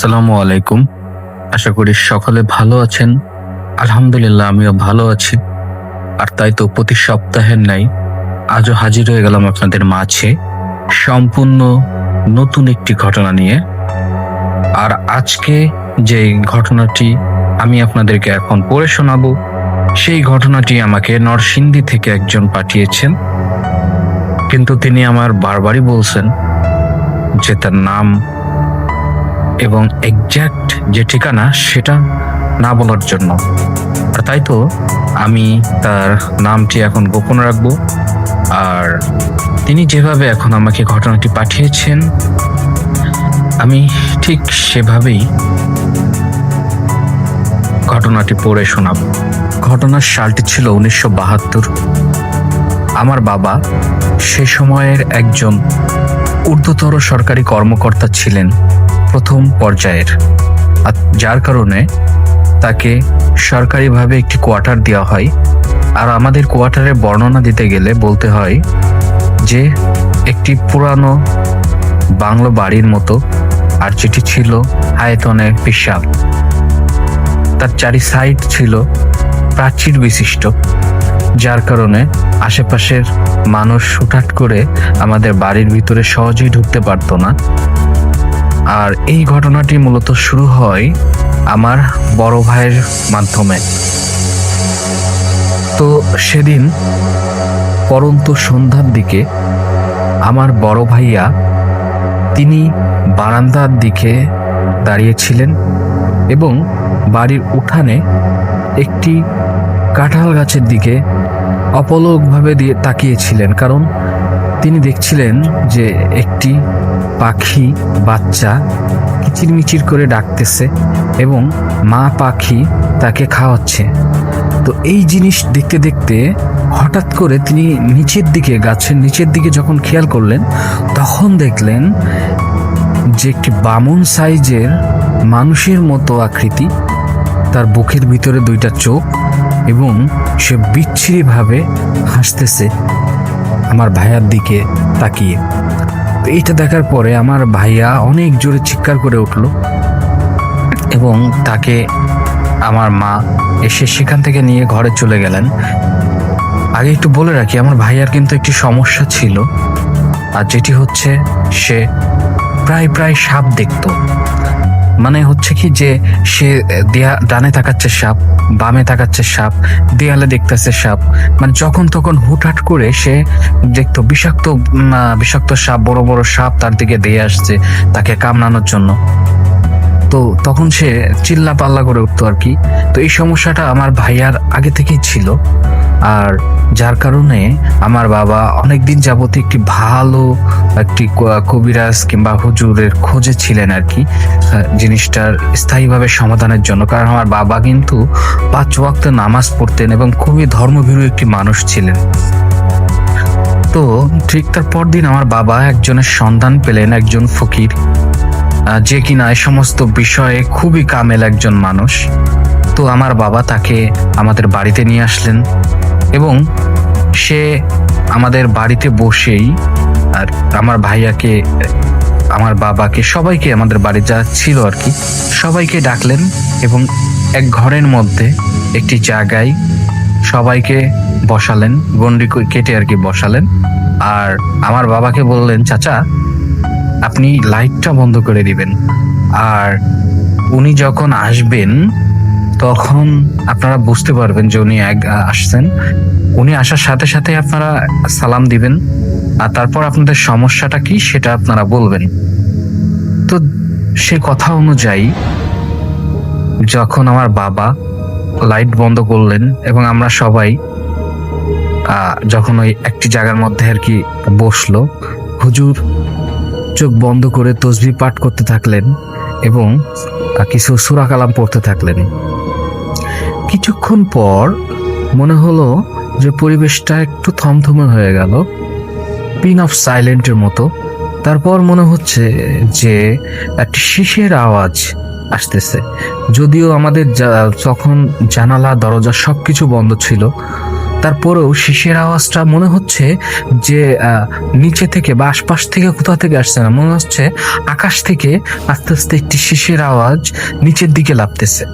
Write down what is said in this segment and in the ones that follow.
আসসালামু আলাইকুম। আশা করি সকলে ভালো আছেন। আলহামদুলিল্লাহ, আমিও ভালো আছি। আর তাই তো প্রতি সপ্তাহের নাই আজও হাজির হয়ে গেলাম আপনাদের মাঝে সম্পূর্ণ নতুন একটি ঘটনা নিয়ে। আর আজকে যে ঘটনাটি আমি আপনাদেরকে এখন পড়ে শোনাবো, সেই ঘটনাটি আমাকে নরসিংদী থেকে একজন পাঠিয়েছেন। কিন্তু তিনি আমার বারবারই বলছেন যে তার নাম এবং এক্স্যাক্ট যে ঠিকানা সেটা না বলার জন্য। আর তাই তো আমি তার নামটি এখন গোপন রাখব। আর তিনি যেভাবে এখন আমাকে ঘটনাটি পাঠিয়েছেন, আমি ঠিক সেভাবেই ঘটনাটি পড়ে শোনাব। ঘটনার সালটি ছিল উনিশশো বাহাত্তর। আমার বাবা সে সময়ের একজন ঊর্ধ্বতর সরকারি কর্মকর্তা ছিলেন। প্রথম পর্যায়ের। যার কারণে তাকে সরকারিভাবে একটি কোয়ার্টার দেওয়া হয়। আর আমাদের কোয়ার্টারের বর্ণনা দিতে গেলে বলতে হয় যে, একটি পুরানো বাংলো বাড়ির মতো আর যেটি ছিল আয়তনে বিশাল তার চারি সাইড ছিল প্রাচীর বিশিষ্ট, যার কারণে আশেপাশের মানুষ হুটহাট করে আমাদের বাড়ির ভিতরে সহজেই ঢুকতে পারতো না। আর এই ঘটনাটি মূলত শুরু হয় আমার বড় ভাইয়ের মাধ্যমে। তো সেদিন পরন্ত সন্ধ্যার দিকে আমার বড় ভাইয়া তিনি বারান্দার দিকে দাঁড়িয়েছিলেন এবং বাড়ির উঠানে একটি কাঁঠাল গাছের দিকে অপলকভাবে দিয়ে তাকিয়েছিলেন। কারণ তিনি দেখছিলেন যে একটি পাখি, বাচ্চা কিচিরমিচির করে ডাকতেছে এবং মা পাখি তাকে খাওয়াচ্ছে। তো এই জিনিস দেখতে দেখতে হঠাৎ করে তিনি নিচের দিকে, গাছের নিচের দিকে যখন খেয়াল করলেন, তখন দেখলেন যে একটি বামন সাইজের মানুষের মতো আকৃতি। তার বুকের ভিতরে দুইটা চোখ এবং সে বিচ্ছিরিভাবে হাসতেছে। আমার ভাইয়ার দিকে তাকিয়ে। এইটা দেখার পরে আমার ভাইয়া অনেক জোরে চিৎকার করে উঠল এবং তাকে আমার মা এসে সেখান থেকে নিয়ে ঘরে চলে গেলেন। আগে একটু বলে রাখি, আমার ভাইয়ার কিন্তু একটি সমস্যা ছিল। আর যেটি হচ্ছে, সে প্রায় প্রায় সাপ দেখতো। মানে হচ্ছে কি যে সে দেয়া, ডানে তাকাচ্ছে সাপ, বামে তাকাচ্ছে সাপ, দেয়ালে দেখতেছে সাপ। মানে যখন তখন হুটহাট করে সে দেখতো বিষাক্ত বিষাক্ত সাপ, বড় বড় সাপ তার দিকে দিয়ে আসছে তাকে কামড়ানোর জন্য। তো তখন সে চিল্লা পাল্লা করে উঠতো আর কি। তো এই সমস্যাটা আমার ভাইয়ার আগে থেকেই ছিল। আর যার কারণে আমার বাবা অনেক দিন যাবত একটি ভালো একটি কবিরাজ কিংবা হুজুরের খোঁজে ছিলেন আর কি জিনিসটার স্থায়ীভাবে সমাধানের জন্য। কারণ আমার বাবা কিন্তু পাঁচ ওয়াক্ত নামাজ পড়তেন এবং খুবই ধর্মভীরু একটি মানুষ ছিলেন। তো ঠিক তার পরদিন আমার বাবা একজনের সন্ধান পেলেন, একজন ফকির যে কিনা এ সমস্ত বিষয়ে খুবই কামেল একজন মানুষ। তো আমার বাবা তাকে আমাদের বাড়িতে নিয়ে আসলেন। এবং সে আমাদের বাড়িতে বসেই আর আমার ভাইয়াকে, আমার বাবাকে, সবাইকে আমাদের বাড়ি যা ছিল আর কি, সবাইকে ডাকলেন এবং এক ঘরের মধ্যে একটি জায়গায় সবাইকে বসালেন, গন্ডি কেটে আর কি বসালেন। আর আমার বাবাকে বললেন, চাচা, আপনি লাইটটা বন্ধ করে দিবেন। আর উনি যখন আসবেন তখন আপনারা বুঝতে পারবেন যে উনি এক আসছেন। উনি আসার সাথে সাথে আপনারা সালাম দিবেন, আর তারপর আপনাদের সমস্যাটা কি সেটা আপনারা বলবেন। তো সে কথা অনুযায়ী যখন আমার বাবা লাইট বন্ধ করলেন এবং আমরা সবাই যখন ওই একটি জায়গার মধ্যে আর কি বসল, হুজুর চোখ বন্ধ করে তসবি পাঠ করতে থাকলেন এবং কিছু সুরা কালাম পড়তে থাকলেন। কিছুক্ষণ পর মনে হলো যে পরিবেশটা একটু থমথমে হয়ে গেল, পিন অফ সাইলেন্টের মতো। তারপর মনে হচ্ছে যে একটি শিশের আওয়াজ আসতেছে। যদিও আমাদের তখন জানালা, দরজা সবকিছু বন্ধ ছিল, তারপরেও শিশের আওয়াজটা মনে হচ্ছে যে নিচে থেকে বা আশপাশ থেকে কোথা থেকে আসছে না, মনে হচ্ছে আকাশ থেকে আস্তে আস্তে একটি শিশের আওয়াজ নিচের দিকে লাপতেছে।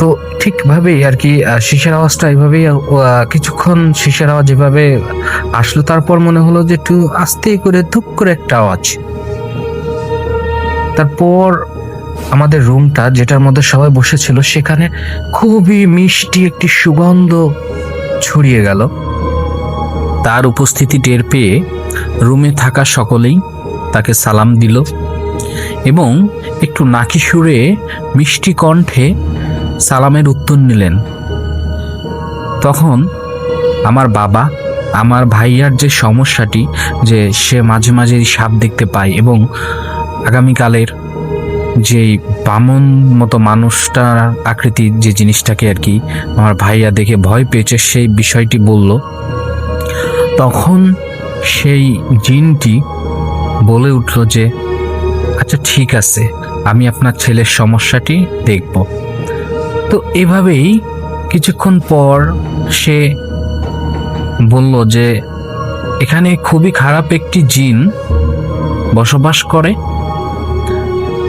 তো ঠিকভাবেই আর কি শিশের আওয়াজটা এইভাবেই আহ, কিছুক্ষণ শিশের আওয়াজ এভাবে আসলো তারপর মনে হলো যে একটু আস্তে করে ধুপ করে একটা আওয়াজ। তারপর আমাদের রুমটা যেটার মধ্যে সবাই বসেছিল সেখানে খুবই মিষ্টি একটি সুগন্ধ ছড়িয়ে গেল। তার উপস্থিতি টের পেয়ে রুমে থাকা সকলেই তাকে সালাম দিল এবং একটু নাকি সুরে মিষ্টি কণ্ঠে সালামের উত্তর নিলেন। তখন আমার বাবা, আমার ভাইয়ার যে সমস্যাটি, যে সে মাঝে মাঝে সাপ দেখতে পায় এবং আগামীকালের যে বামন মতো মানুষটার আকৃতির যে জিনিসটাকে আর কি আমার ভাইয়া দেখে ভয় পেয়েছে, সেই বিষয়টি বলল। তখন সেই জিনটি বলে উঠল যে আচ্ছা ঠিক আছে, আমি আপনার ছেলের সমস্যাটি দেখব। তো এভাবেই কিছুক্ষণ পর সে বলল যে, এখানে খুবই খারাপ একটি জিন বসবাস করে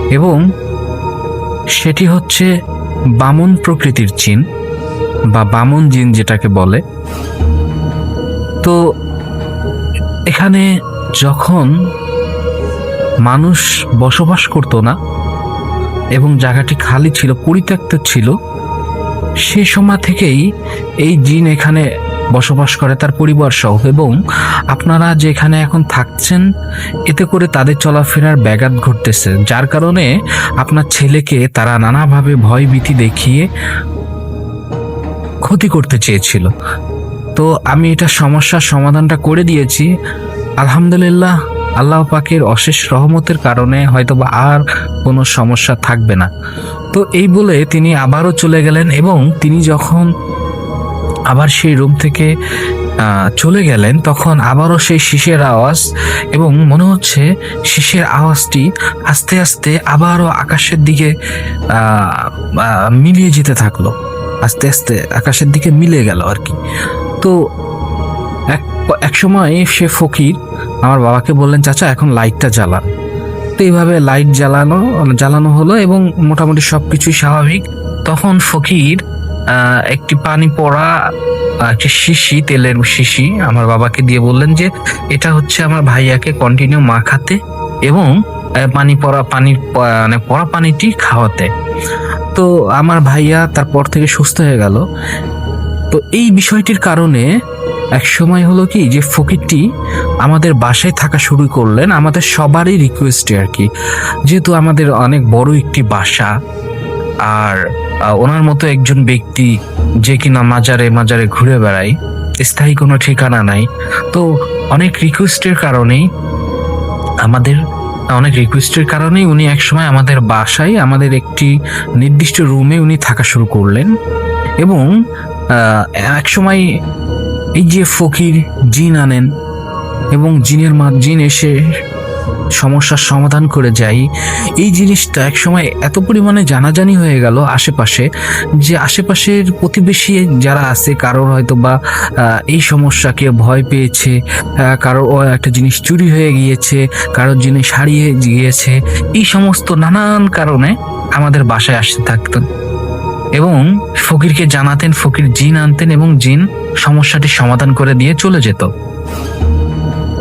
এবং সেটি হচ্ছে বামন প্রকৃতির জিন বা বামন জিন যেটাকে বলে। তো এখানে যখন মানুষ বসবাস করতো না এবং জায়গাটি খালি ছিল, পরিত্যক্ত ছিল সে সময় থেকেই এই জিন এখানে বসবাস করে, তার পরিবার সহ। এবং আপনারা যেখানে এখন থাকছেন, এতে করে তাদের চলাফেরার ব্যাঘাত ঘটতেছে। যার কারণে আপনার ছেলেকে তারা নানাভাবে ভয়ভীতি দেখিয়ে ক্ষতি করতে চেয়েছিল। তো আমি এটা সমস্যার সমাধানটা করে দিয়েছি। আলহামদুলিল্লাহ, আল্লাহ পাকের অশেষ রহমতের কারণে হয়তোবা আর কোনো সমস্যা থাকবে না। তো এই বলে তিনি আবারও চলে গেলেন এবং তিনি যখন আবার সেই রুম থেকে চলে গেলেন, তখন আবারও সেই শিশের আওয়াজ এবং মনে হচ্ছে শিশের আওয়াজটি আস্তে আস্তে আবারও আকাশের দিকে মিলিয়ে যেতে থাকল। আস্তে আস্তে আকাশের দিকে মিলে গেল আর কি। তো এক সময় সে ফকির আমার বাবাকে বললেন, চাচা, এখন লাইটটা জ্বালান। এইভাবে লাইট জ্বালানো জ্বালানো হলো এবং মোটামুটি সব কিছুই স্বাভাবিক। তখন ফকির একটি পানি পড়া একটি শিশি, তেলের শিশি আমার বাবাকে দিয়ে বললেন যে, এটা হচ্ছে আমার ভাইয়াকে কন্টিনিউ মাখাতে এবং পানি পড়া, পানির মানে পড়া পানিটি খাওয়াতে। তো আমার ভাইয়া তারপর থেকে সুস্থ হয়ে গেল। তো এই বিষয়টির কারণে এক সময় হলো কি, যে ফকিরটি আমাদের বাসায় থাকা শুরু করলেন, আমাদের সবারই রিকোয়েস্টে আর কি। যেহেতু আমাদের অনেক বড় একটি বাসা, আর ওনার মতো একজন ব্যক্তি যে কিনা মাজারে মাজারে ঘুরে বেড়ায়, স্থায়ী কোনো ঠিকানা নাই, তো অনেক রিকোয়েস্টের কারণেই আমাদের, অনেক রিকোয়েস্টের কারণেই উনি একসময় আমাদের বাসায়, আমাদের একটি নির্দিষ্ট রুমে উনি থাকা শুরু করলেন। এবং এক সময় এই যে ফকির জিন আনেন এবং জিনের মা জিন এসে সমস্যার সমাধান করে যায়, এই জিনিসটা এক সময় এত পরিমাণে জানাজানি হয়ে গেল আশেপাশে যে আশেপাশের প্রতিবেশী যারা আছে, কারোর হয়তো বা এই সমস্যাকে ভয় পেয়েছে কারোর একটা জিনিস চুরি হয়ে গিয়েছে, কারোর জিনিস হারিয়ে গিয়েছে, এই সমস্ত নানান কারণে আমাদের বাসায় আসতে থাকতেন। এবং ফকিরকে জানাতেন, ফকির জিন আনতেন এবং জিন সমস্যাটির সমাধান করে দিয়ে চলে যেত।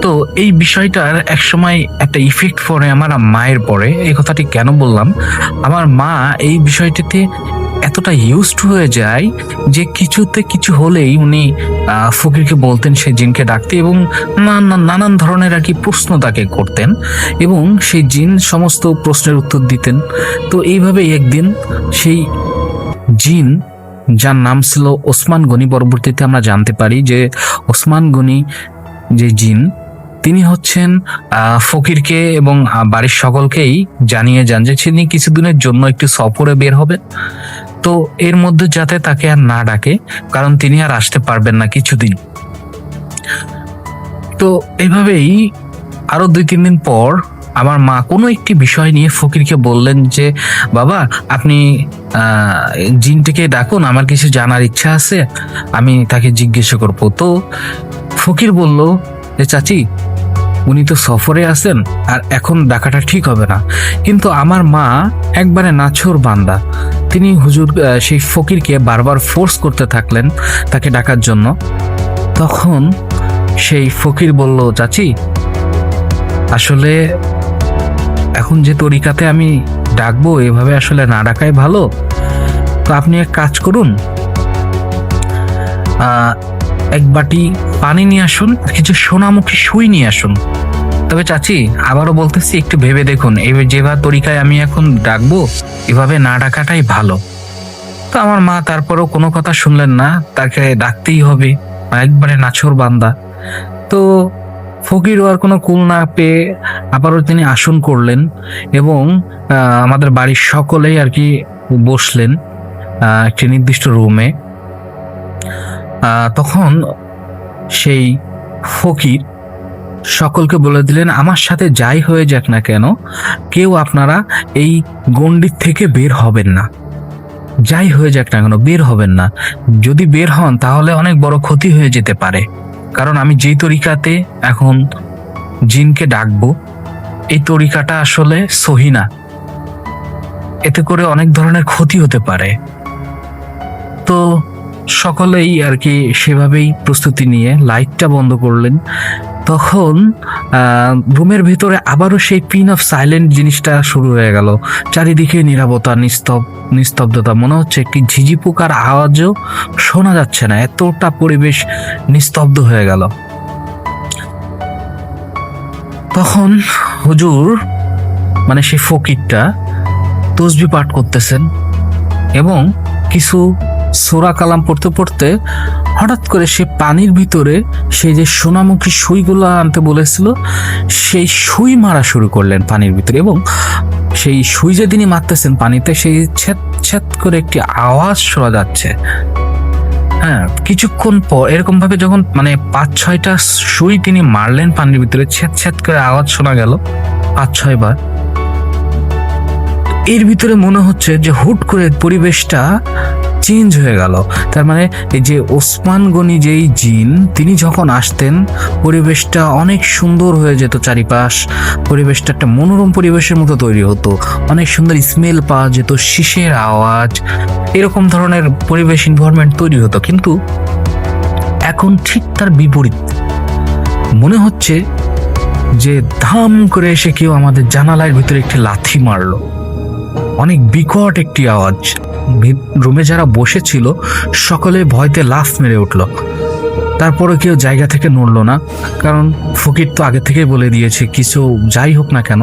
তো এই বিষয়টার এক সময় একটা ইফেক্ট পড়ে আমার মায়ের পরে, এই কথাটি কেন বললাম? আমার মা এই বিষয়টিতে এতটা ইউজড হয়ে যায় যে কিছুতে কিছু হলেই উনি ফকিরকে বলতেন, সেই জিনকে ডাকতে এবং নানা- নানান ধরনের আর কি প্রশ্ন তাকে করতেন এবং সেই জিন সমস্ত প্রশ্নের উত্তর দিতেন। তো এইভাবেই একদিন সেই জিন, যার নাম ছিল ওসমান গনি, পরবর্তীতে আমরা জানতে পারি যে ওসমান গনি যে জিন, তিনি হচ্ছেন ফকিরকে এবং বাড়ির সকলকেই জানিয়ে যান যে তিনি কিছুদিনের জন্য একটু সফরে বের হবেন তো এর মধ্যে যাতে তাকে আর না ডাকে, কারণ তিনি আর আসতে পারবেন না কিছুদিন। তো এইভাবেই আরও দুই তিন দিন পর আমার মা কোনো একটি বিষয় নিয়ে ফকিরকে বললেন যে, বাবা, আপনি জিনটিকে ডাকুন, আমার কিছু জানার ইচ্ছা আছে, আমি তাকে জিজ্ঞেস করব। তো ফকির বলল যে, চাচি, উনি তো সফরে আছেন, আর এখন ডাকাটা ঠিক হবে না। কিন্তু আমার মা একবারে নাছর বান্দা। তিনি হুজুর সেই ফকিরকে বারবার ফোর্স করতে থাকলেন তাকে ডাকার জন্য। তখন সেই ফকির বলল, চাচি, আসলে এখন যে তরিকাতে আমি ডাকবো, এভাবে আসলে না ডাকাই ভালো। তো আপনি এক কাজ করুন এক বাটি পানি নিয়ে আসুন, কিছু সোনামুখী সুই নিয়ে আসুন। তবে চাচি, আবারও বলতেছি, একটু ভেবে দেখুন এবার যেভাবে তরিকায় আমি এখন ডাকবো, এভাবে না ডাকাটাই ভালো। তো আমার মা তারপরেও কোনো কথা শুনলেন না, তাকে ডাকতেই হবে, একবারে নাছর বান্দা। তো ফকিরও আর কোনো কুল না পেয়ে আবারও তিনি আসন করলেন এবং আমাদের বাড়ির সকলেই আর কি বসলেন একটি নির্দিষ্ট রুমে তখন সেই ফকির সকলকে বলে দিলেন, আমার সাথে যাই হয়ে যাক না কেন, কেউ আপনারা এই গণ্ডির থেকে বের হবেন না। যাই হয়ে যাক না কেন, বের হবেন না। যদি বের হন, তাহলে অনেক বড় ক্ষতি হয়ে যেতে পারে। কারণ আমি যেই তরিকাতে এখন জিনকে ডাকবো, এই তরিকাটা আসলে সহি না। এতে করে অনেক ধরনের ক্ষতি হতে পারে। তো সকলেই আর কি সেভাবেই প্রস্তুতি নিয়ে লাইটটা বন্ধ করলেন। তখন রুমের ভিতরে আবারও সেই পিন অফ সাইলেন্ট জিনিসটা শুরু হয়ে গেল। চারিদিকে নিরাপত্তা নিস্তব, নিস্তব্ধতা। মনে হচ্ছে একটি ঝিঝি পোকার আওয়াজও শোনা যাচ্ছে না। এতটা পরিবেশ নিস্তব্ধ হয়ে গেল। তখন হুজুর মানে সেই ফকিরটা, তসবি পাঠ করতেছেন এবং কিছু সোরা কালাম পড়তে পড়তে হঠাৎ করে সে পানির ভিতরে সেই যে সোনামুখী সুইগুলো আনতে বলেছিল, সেই সুই মারা শুরু করলেন পানির ভিতরে এবং সেই সুই যে তিনি মারতেছেন পানিতে, সেই ছেদ ছেদ করে একটি আওয়াজ শোনা যাচ্ছে। হ্যাঁ কিছুক্ষণ পর এরকম ভাবে যখন মানে পাঁচ ছয়টা সুই তিনি মারলেন পানির ভিতরে ছেদ ছেদ করে আওয়াজ শোনা গেল পাঁচ ছয় বার এর ভিতরে মনে হচ্ছে যে হুট করে পরিবেশটা চেঞ্জ হয়ে গেল। তার মানে এই যে ওসমান গনি যেই জিন, তিনি যখন আসতেন, পরিবেশটা অনেক সুন্দর হয়ে যেত চারিপাশ। পরিবেশটা একটা মনোরম পরিবেশের মতো তৈরি হতো। অনেক সুন্দর স্মেল পাওয়া যেত শিশের আওয়াজ, এরকম ধরনের পরিবেশ ইনভারনমেন্ট তৈরি হতো। কিন্তু এখন ঠিক তার বিপরীত। মনে হচ্ছে যে ধাম করে এসে কেউ আমাদের জানালার ভিতরে একটি লাথি মারলো। অনেক বিকট একটি আওয়াজ। রুমে যারা বসেছিল, সকলে ভয়তে লাফ মেরে উঠল। তারপরে কেউ জায়গা থেকে নড়ল না, কারণ ফকির তো আগে থেকেই বলে দিয়েছে, কিছু যাই হোক না কেন,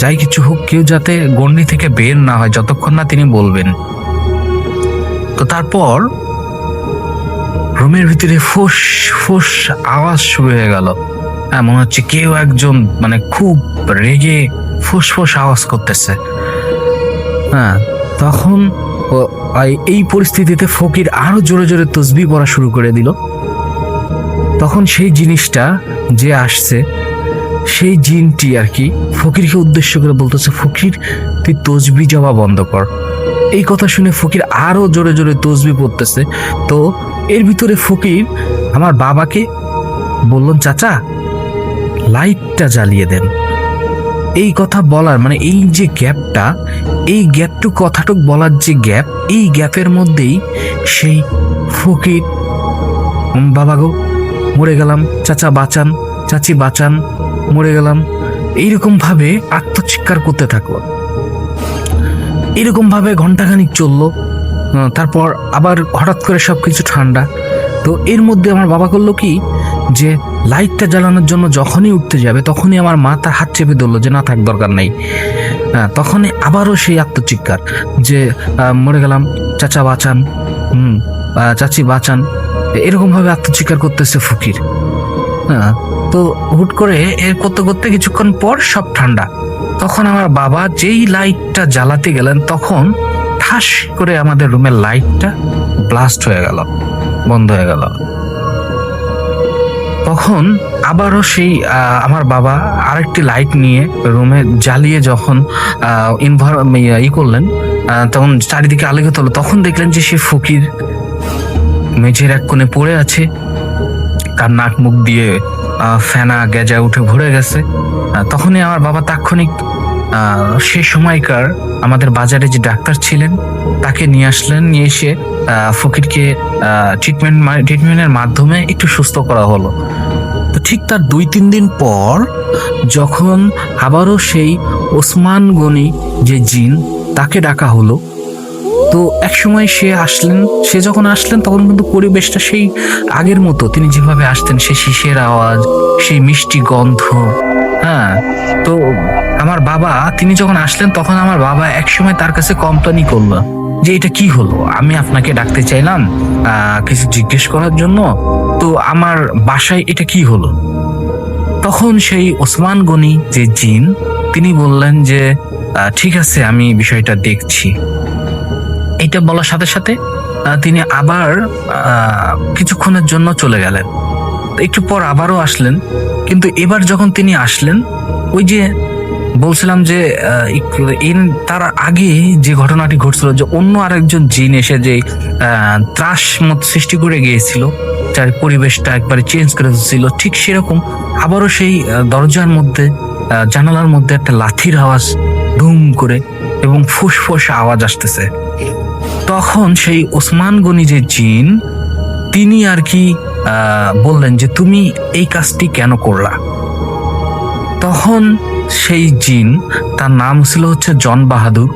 যাই কিছু হোক, কেউ যাতে গন্ডি থেকে বের না হয়, যতক্ষণ না তিনি বলবেন। তো তারপর রুমের ভিতরে ফুস ফুস আওয়াজ শুরু হয়ে গেল। হ্যাঁ মনে হচ্ছে কেউ একজন মানে খুব রেগে ফুস ফুস আওয়াজ করতেছে। হ্যাঁ তখন এই পরিস্থিতিতে ফকির আরও জোরে জোরে তসবি পড়া শুরু করে দিল। তখন সেই জিনিসটা যে আসছে, সেই জিনটি আর কি ফকিরকে উদ্দেশ্য করে বলতেছে, ফকির, তুই তসবি যাওয়া বন্ধ কর। এই কথা শুনে ফকির আরও জোরে জোরে তসবি পড়তেছে। তো এর ভিতরে ফকির আমার বাবাকে বললেন, চাচা, লাইটটা জ্বালিয়ে দেন। এই কথা বলার মানে এই যে গ্যাপটা এই গ্যাপটুক কথাটুক বলার যে গ্যাপ, এই গ্যাপের মধ্যেই সেই ফকির বাবা গো, মরে গেলাম, চাচা বাঁচান, চাচি বাঁচান, মরে গেলাম। এইরকম ভাবে আত্মচিৎকার করতে থাকল। এরকম ভাবে ঘন্টাখানিক চলল। তারপর আবার হঠাৎ করে সব কিছু ঠান্ডা। তো এর মধ্যে আমার বাবা করল কি, যে লাইটটা জ্বালানোর জন্য যখনই উঠতে যাবে, তখনই আমার মা তার হাত চেপে ধরলো যে, না থাক, দরকার নেই। হ্যাঁ, তখনই আবারও সেই আত্মচিৎকার যে মরে গেলাম চাচা বাঁচান হুম চাচি বাঁচান এরকম ভাবে আত্মচিৎকার করতেছে ফকির। হ্যাঁ তো হুট করে এর করতে করতে কিছুক্ষণ পর সব ঠান্ডা। তখন আমার বাবা যেই লাইটটা জ্বালাতে গেলেন তখন ঠাস করে আমাদের রুমের লাইটটা ব্লাস্ট হয়ে গেল বন্ধ হয়ে গেল। তখন আবারও সেই আমার বাবা আরেকটি লাইট নিয়ে রুমে জ্বালিয়ে যখন ইনভার ই করলেন তখন চারিদিকে আলোকিত হলো। তখন দেখলেন যে সে ফকির মেঝের এক কোণে পড়ে আছে। তার নাক মুখ দিয়ে ফেনা গেজা উঠে ভরে গেছে। তখনই আমার বাবা তাৎক্ষণিক সে সময়কার আমাদের বাজারে যে ডাক্তার ছিলেন, তাকে নিয়ে আসলেন। নিয়ে এসে ফকিরকে ট্রিটমেন্ট ট্রিটমেন্টের মাধ্যমে একটু সুস্থ করা হলো। ঠিক তার দুই তিন দিন পর যখন আবারও সেই ওসমান গনি যে জিন, তাকে ডাকা হলো। তো এক সময় সে আসলেন, সে যখন আসলেন তখন কিন্তু পরিবেশটা সেই আগের মতো। তিনি যেভাবে আসতেন সে শিশের আওয়াজ, সেই মিষ্টি গন্ধ হ্যাঁ? তো আমার বাবা, তিনি যখন আসলেন তখন আমার বাবা এক সময় তার কাছে কমপ্লেনই করল। যে এটা কি হলো? আমি আপনাকে ডাকতে চাইলাম কিছু জিজ্ঞেস করার জন্য। তো আমার বাসায় এটা কি হলো? তখন সেই ওসমান গনি, যে জিন, তিনি বললেন যে ঠিক আছে, আমি বিষয়টা দেখছি। এটা বলার সাথে সাথে তিনি আবার কিছুক্ষণের জন্য চলে গেলেন। একটু পর আবারও আসলেন, কিন্তু এবার যখন তিনি আসলেন, ওই যে বলছিলাম যে তার আগে যে ঘটনাটি ঘটছিল, যে অন্য আরেকজন জিন এসে যে ত্রাস মত সৃষ্টি করে গিয়েছিল যার পরিবেশটা একবারে চেঞ্জ করে দিচ্ছিল ঠিক সেরকম আবারও সেই দরজার মধ্যে জানালার মধ্যে একটা লাথির আওয়াজ ধুম করে এবং ফুসফুস আওয়াজ আসতেছে। তখন সেই ওসমান গনি যে জিন, তিনি আর কি বললেন যে, তুমি এই কাজটি কেন করলা? তখন সেই জিন, তার নাম ছিল হচ্ছে জন বাহাদুর।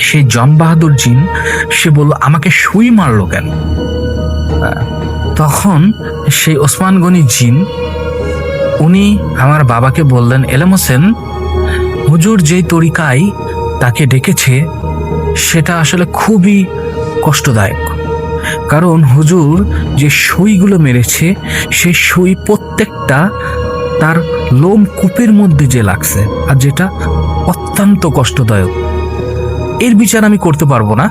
সেই জন বাহাদুর জিন, সে বলল, আমাকে সুই মারলো কেন? তখন সেই ওসমান গনি জিন, উনি আমার বাবাকে বললেন, এলেম হোসেন, হুজুর যেই তরিকায় তাকে ডেকেছে, সেটা আসলে খুবই কষ্টদায়ক। কারণ হুজুর যে সুইগুলো মেরেছে, সেই সুই প্রত্যেকটা তার লোম কূপের মধ্যে যে লাগছে আর যেটা অত্যন্ত কষ্টদায়ক। এর বিচার আমি করতে পারব না,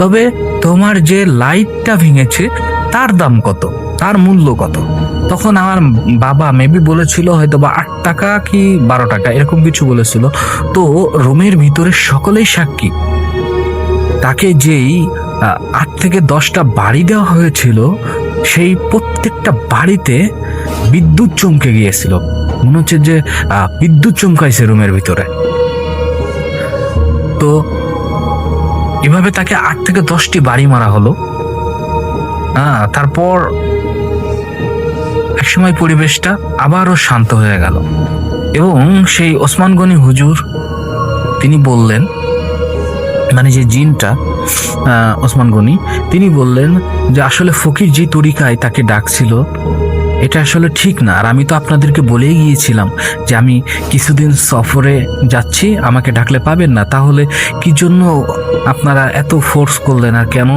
তবে তোমার যে লাইটটা ভেঙেছে, তার দাম কত? তার মূল্য কত? তখন আমার বাবা মেবি বলেছিল হয়তো বা আট টাকা কি বারো টাকা, এরকম কিছু বলেছিল। তো রুমের ভিতরে সকলেই সাক্ষী। তাকে যেই আট থেকে দশটা বাড়ি দেওয়া হয়েছিল, সেই প্রত্যেকটা বাড়িতে বিদ্যুৎ চমকে গিয়েছিল। মনে হচ্ছে যে বিদ্যুৎ চমকাইছে রুমের ভিতরে। তো, এভাবে তাকে আট থেকে দশটি বাড়ি মারা হলো। হ্যাঁ তারপর একসময় পরিবেশটা আবারও শান্ত হয়ে গেল। এবং সেই ওসমান গনি হুজুর, তিনি বললেন মানে যে জিনটা ওসমান গনি, তিনি বললেন যে আসলে ফকির যে তরিকায় তাকে ডাকছিল এটা আসলে ঠিক না। আর আমি তো আপনাদেরকে বলেই গিয়েছিলাম যে আমি কিছুদিন সফরে যাচ্ছি, আমাকে ডাকলে পাবেন না। তাহলে কি জন্য আপনারা এত ফোর্স করলেন? আর কেন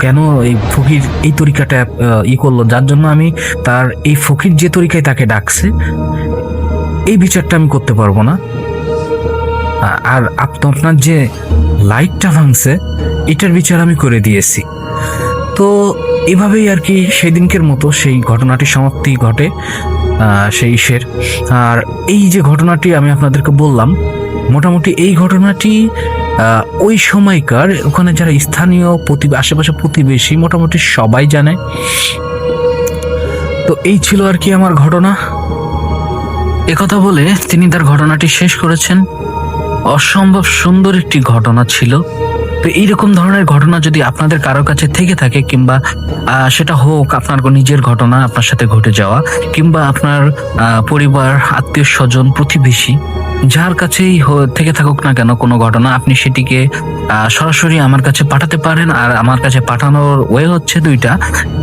কেন এই ফকির এই তরিকাটা ই করল? যার জন্য আমি তার এই ফকির যে তরিকায় তাকে ডাকছে, এই বিচারটা আমি করতে পারব না। আর আপ- আপনার যে লাইটটা ভাঙছে, এটার বিচার আমি করে দিয়েছি। তো এভাবেই আর কি সেদিনকের মতো সেই ঘটনাটি সমাপ্তি ঘটে সেই ইসের। আর এই যে ঘটনাটি আমি আপনাদেরকে বললাম, মোটামুটি এই ঘটনাটি ওই সময়কার ওখানে যারা স্থানীয় প্রতি, আশেপাশে প্রতিবেশী মোটামুটি সবাই জানে। তো এই ছিল আর কি আমার ঘটনা। একথা বলে তিনি তার ঘটনাটি শেষ করেছেন। অসম্ভব সুন্দর একটি ঘটনা ছিল। তো এইরকম ধরনের ঘটনা যদি আপনাদের কারও কাছে থেকে থাকে কিংবা সেটা হোক আপনার নিজের ঘটনা, আপনার সাথে ঘটে যাওয়া, কিংবা আপনার পরিবার, আত্মীয় স্বজন, প্রতিবেশী, যার কাছেই থেকে থাকুক না কেন কোনো ঘটনা, আপনি সেটিকে সরাসরি আমার কাছে পাঠাতে পারেন আর আমার কাছে পাঠানোর ওয়ে হচ্ছে দুইটা।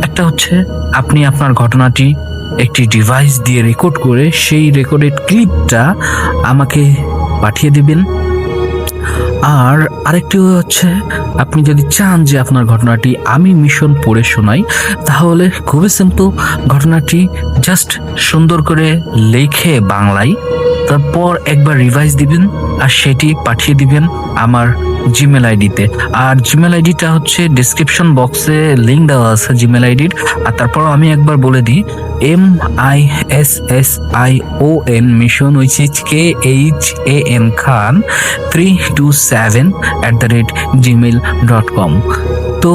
একটা হচ্ছে আপনি আপনার ঘটনাটি একটি ডিভাইস দিয়ে রেকর্ড করে সেই রেকর্ডেড ক্লিপটা আমাকে পাঠিয়ে দিবেন। আর আরেকটি হচ্ছে, আপনি যদি চান যে আপনার ঘটনাটি আমি মিশন পড়ে শোনাই, তাহলে খুবই সিম্পল ঘটনাটি জাস্ট সুন্দর করে লেখে বাংলায় তারপর একবার রিভাইজ দিবেন আর সেটি পাঠিয়ে দিবেন আমার জিমেল আইডিতে। আর জিমেল আইডিটা হচ্ছে ডিসক্রিপশন বক্সে লিঙ্ক দেওয়া আছে জিমেল আইডির। আর তারপর আমি একবার বলে দিই M I S S I O N mission which is K H A M Khan three two seven at the rate Gmail dot com তো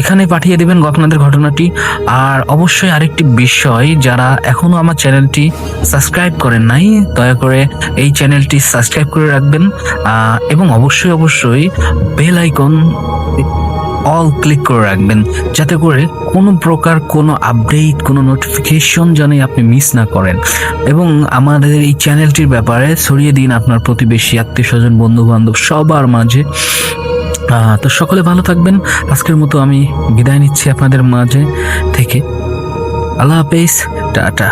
এখানে পাঠিয়ে দেবেন আপনাদের ঘটনাটি। আর অবশ্যই আরেকটি বিষয়, যারা এখনও আমার চ্যানেলটি সাবস্ক্রাইব করেন নাই, দয়া করে এই চ্যানেলটি সাবস্ক্রাইব করে রাখবেন। এবং অবশ্যই অবশ্যই বেল আইকন অল ক্লিক করে রাখবেন, যাতে করে কোনো প্রকার কোনো আপডেট, কোনো নোটিফিকেশন যেন আপনি মিস না করেন। এবং আমাদের এই চ্যানেলটির ব্যাপারে ছড়িয়ে দিন আপনার প্রতিবেশী আত্মীয় স্বজন বন্ধু বান্ধব সবার মাঝে। তো সকলে ভালো থাকবেন। আজকের মতো আমি বিদায় নিচ্ছি আপনাদের মাঝে থেকে। আল্লাহ হাফেজ, টাটা।